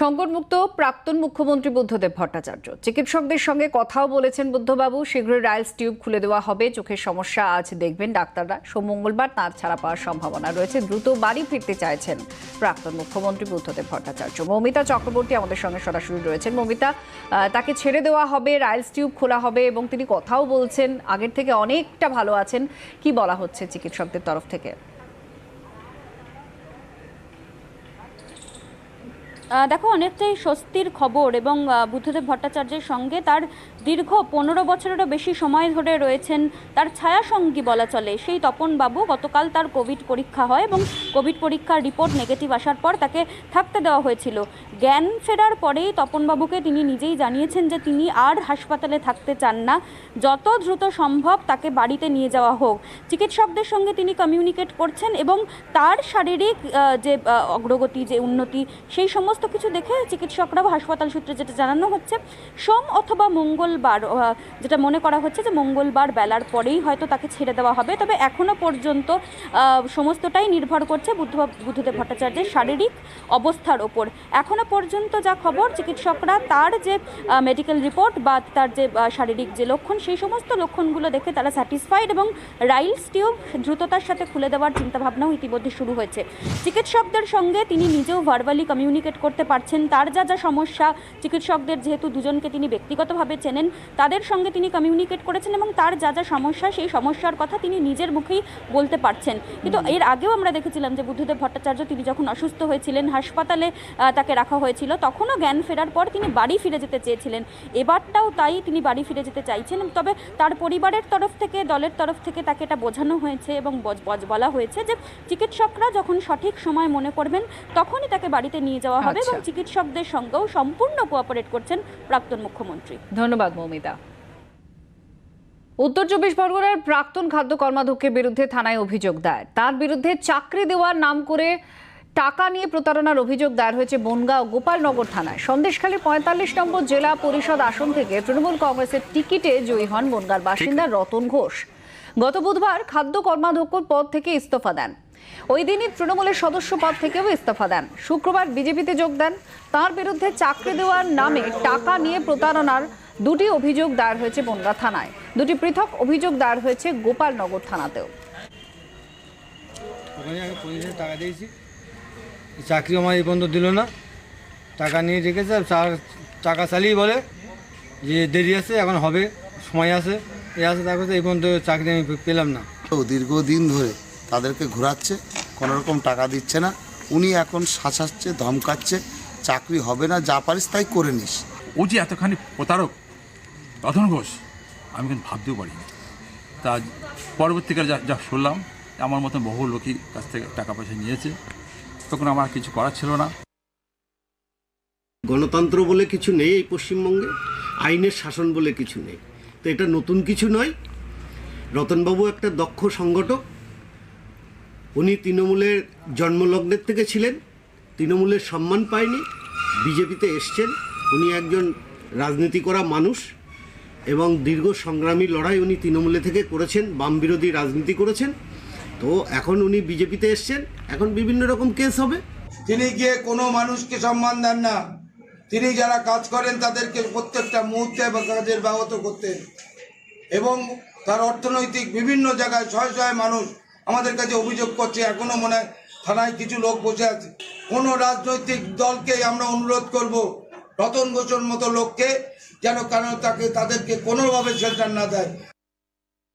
সংকটমুক্ত প্রাক্তন মুখ্যমন্ত্রী বুদ্ধদেব ভট্টাচার্য। চিকিৎসকদের সঙ্গে কথাও বলেছেন বুদ্ধবাবু। শীঘ্রই রাইলস টিউব খুলে দেওয়া হবে। চোখের সমস্যা আজ দেখবেন ডাক্তাররা। সোম মঙ্গলবার তাঁর ছাড়া পাওয়ার সম্ভাবনা রয়েছে। দ্রুত বাড়ি ফিরতে চাইছেন প্রাক্তন মুখ্যমন্ত্রী বুদ্ধদেব ভট্টাচার্য। মৌমিতা চক্রবর্তী আমাদের সঙ্গে সরাসরি রয়েছেন। মৌমিতা তাকে ছেড়ে দেওয়া হবে, রাইলস টিউব খোলা হবে এবং তিনি কথাও বলছেন। আগের থেকে অনেকটা ভালো আছেন। কি বলা হচ্ছে চিকিৎসকদের তরফ থেকে? দেখো, অনেকটাই স্বস্তির খবর এবং বুদ্ধদেব ভট্টাচার্যের সঙ্গে তার দীর্ঘ পনেরো বছরেরও বেশি সময় ধরে রয়েছেন তার ছায়া সঙ্গী বলা চলে। সেই তপন বাবু গতকাল তার কোভিড পরীক্ষা হয় এবং কোভিড পরীক্ষার রিপোর্ট নেগেটিভ আসার পর তাকে থাকতে দেওয়া হয়েছিল। জ্ঞান ফেরার পরেই তপনবাবুকে তিনি নিজেই জানিয়েছেন যে তিনি আর হাসপাতালে থাকতে চান না। যত দ্রুত সম্ভব তাকে বাড়িতে নিয়ে যাওয়া হোক। চিকিৎসকদের সঙ্গে তিনি কমিউনিকেট করছেন এবং তার শারীরিক যে অগ্রগতি, যে উন্নতি, সেই সমস্ত কিছু দেখে চিকিৎসকরাও হাসপাতাল সূত্রে যেটা জানানো হচ্ছে, সোম অথবা মঙ্গলবার যেটা মনে করা হচ্ছে যে মঙ্গলবার বেলার পরেই হয়তো তাকে ছেড়ে দেওয়া হবে। তবে এখনও পর্যন্ত সমস্তটাই নির্ভর করছে বুদ্ধ, বুদ্ধদেব ভট্টাচার্যের শারীরিক অবস্থার ওপর। এখনও পর্যন্ত যা খবর, চিকিৎসকরা তার যে মেডিকেল রিপোর্ট বা তার যে শারীরিক যে লক্ষণ, সেই সমস্ত লক্ষণগুলো দেখে তারা স্যাটিসফাইড এবং রাইলস টিউব দ্রুততার সাথে খুলে দেওয়ার চিন্তাভাবনাও ইতিমধ্যে শুরু হয়েছে। চিকিৎসকদের সঙ্গে তিনি নিজেও ভার্বালি কমিউনিকেট করতে পারছেন তার যা যা সমস্যা চিকিৎসকদের যেহেতু দুজনকে তিনি ব্যক্তিগতভাবে চেনেন তাদের সঙ্গে তিনি কমিউনিকেট করেছেন এবং তার যা যা সমস্যা সেই সমস্যার কথা তিনি নিজের মুখেই বলতে পারছেন। কিন্তু এর আগেও আমরা দেখেছিলাম যে বুদ্ধদেব ভট্টাচার্য তিনি যখন অসুস্থ হয়েছিলেন হাসপাতালে তাকে রাখা হয়েছিল তখনও জ্ঞান ফেরার পর তিনি বাড়ি ফিরে যেতে চেয়েছিলেন। এবারটাও তাই তিনি বাড়ি ফিরে যেতে চাইছেন তবে তার পরিবারের তরফ থেকে দলের তরফ থেকে তাকে এটা বোঝানো হয়েছে এবং বলা হয়েছে যে চিকিৎসকরা যখন সঠিক সময় মনে করবেন তখনই তাকে বাড়িতে নিয়ে যাওয়া হবে। এবং আচ্ছা। চিকিৎসকদের সঙ্গেও সম্পূর্ণ কোঅপারেট করছেন প্রাক্তন মুখ্যমন্ত্রী। ধন্যবাদ মৌমিতা। উত্তর চব্বিশ পরগনার প্রাক্তন খাদ্য কর্মাধ্যক্ষের বিরুদ্ধে থানায় অভিযোগ দায়ের। তার বিরুদ্ধে চাকরি দেওয়ার নাম করে টাকা নিয়ে প্রতারণার অভিযোগ দায়ের হয়েছে বনগাঁ ও গোপালনগর থানায়। সন্দেশখালী পঁয়তাল্লিশ নম্বর জেলা পরিষদ আসন থেকে তৃণমূল কংগ্রেসের টিকিটে জয়ী হন বনগাঁর বাসিন্দা রতন ঘোষ। গত বুধবার খাদ্য কর্মাধ্যক্ষর পদ থেকে ইস্তফা দেন। ওই দিনই তৃণমূলের সদস্য পদ থেকেও ইস্তফা দেন। শুক্রবার বিজেপিতে যোগ দেন। তার বিরুদ্ধে চাকরি দেওয়ার নামে টাকা নিয়ে প্রতারণার দুটি অভিযোগ দায়ের হয়েছে বনগাঁ থানায়। দুটি পৃথক অভিযোগ দায়ের হয়েছে গোপালনগর থানাতেও। টাকা দিয়েছি। চাকরি আমার এই পর্যন্ত দিল না। টাকা নিয়ে রেখেছে টাকা চালিয়ে বলে যে দেরি আছে এখন হবে সময় আছে। এ আছে তারপরে এই পর্যন্ত চাকরি আমি পেলাম না। তো দীর্ঘদিন ধরে তাদেরকে ঘোরাচ্ছে কোনো রকম টাকা দিচ্ছে না। উনি এখন শাসাচ্ছে ধমকাচ্ছে চাকরি হবে না যা পারিস তাই করে নিস। ও যে এতখানি প্রতারক রতন ঘোষ আমি কিন্তু ভাবতেও পারিনি। তা পরবর্তীকালে যা যা শুনলাম আমার মতন বহু লোকই কাছ থেকে টাকা পয়সা নিয়েছে। তখন আমার কিছু করার ছিল না। গণতন্ত্র বলে কিছু নেই এই পশ্চিমবঙ্গে আইনের শাসন বলে কিছু নেই। তো এটা নতুন কিছু নয়। রতনবাবু একটা দক্ষ সংগঠক উনি তৃণমূলের জন্মলগ্নের থেকে ছিলেন, তৃণমূলের সম্মান পায়নি, বিজেপিতে এসছেন। উনি একজন রাজনীতি করা মানুষ এবং দীর্ঘ সংগ্রামী লড়াই উনি তৃণমূলে থেকে করেছেন, বাম বিরোধী রাজনীতি করেছেন। তো এখন উনি বিজেপিতে এসছেন, এখন বিভিন্ন রকম কেস হবে। তিনি গিয়ে কোনো মানুষকে সম্মান দেন না। তিনি যারা কাজ করেন তাদেরকে প্রত্যেকটা মুহূর্তে বা কাজের ব্যাহত করতেন এবং তার অর্থনৈতিক বিভিন্ন জায়গায় ছয় ছয় মানুষ আমাদের কাছে অভিযোগ করছে, এখনও মনে হয় থানায় কিছু লোক বসে আছে। কোনো রাজনৈতিক দলকে আমরা অনুরোধ করব, রতন ঘোষের মতো লোককে যেন কারণ তাকে, তাদেরকে কোনোভাবে শেল্টার না দেয়।